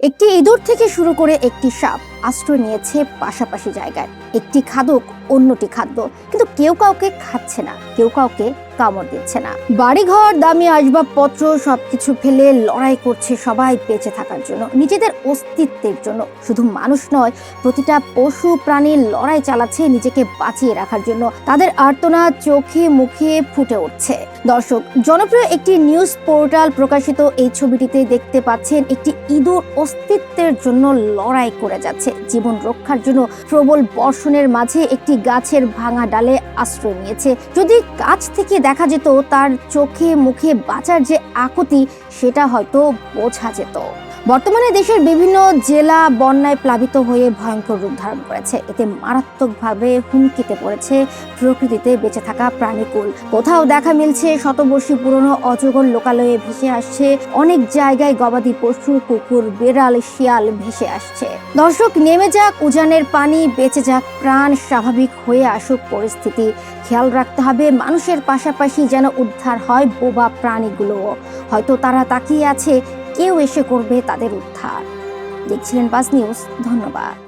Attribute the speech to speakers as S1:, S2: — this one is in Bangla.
S1: একটি ইঁদুর থেকে শুরু করে একটি সাপ আশ্রয় নিয়েছে পাশাপাশি জায়গায়। একটি খাদক অন্যটি খাদ্য, কিন্তু কেউ কাউকে খাচ্ছে না। কেউ কাউকে কামড় দিচ্ছে না। বাড়িঘর, দামি আসবাবপত্র, সবকিছু ফেলে লড়াই করছে সবাই বেঁচে থাকার জন্য, নিজেদের অস্তিত্বের জন্য। শুধু মানুষ নয়, প্রতিটা পশু প্রাণীর লড়াই চালাচ্ছে নিজেকে বাঁচিয়ে রাখার জন্য। তাদের আর্তনাদ চোখে মুখে ফুটে উঠছে। দর্শক, জনপ্রিয় একটি নিউজ পোর্টাল প্রকাশিত এই ছবিটিতে দেখতে পাচ্ছেন একটি ইঁদুর অস্তিত্বের জন্য লড়াই করে যাচ্ছে। জীবন রক্ষার জন্য প্রবল বর্ষণের মাঝে একটি গাছের ভাঙা ডালে আশ্রয় নিয়েছে। যদি কাছ থেকে দেখা যেত তার চোখে মুখে বাঁচার যে আকুতি সেটা হয়তো বোঝা যেত। বর্তমানে দেশের বিভিন্ন জেলা বন্যায় প্লাবিত হয়ে ভয়ঙ্কর রূপ ধারণ করেছে। এতে মারাত্মকভাবে হুমকিতে পড়েছে প্রকৃতিতে বেঁচে থাকা প্রাণীকুল কোথাও দেখা মিলছে শতবর্ষী পুরনো অজগর লোকালয়ে ভেসে আসছে। অনেক জায়গায় গবাদি পশু, কুকুর, বেড়াল, শিয়াল ভেসে আসছে। দর্শক, নেমে যাক, উজানের পানি, বেঁচে যাক প্রাণ, স্বাভাবিক হয়ে আসুক পরিস্থিতি। খেয়াল রাখতে হবে, মানুষের পাশাপাশি যেন উদ্ধার হয় বোবা প্রাণীগুলোও। হয়তো তারা তাকিয়ে আছে কেউ এসে করবে তাদের উদ্ধার। দেখছিলেন বাস নিউজ ধন্যবাদ।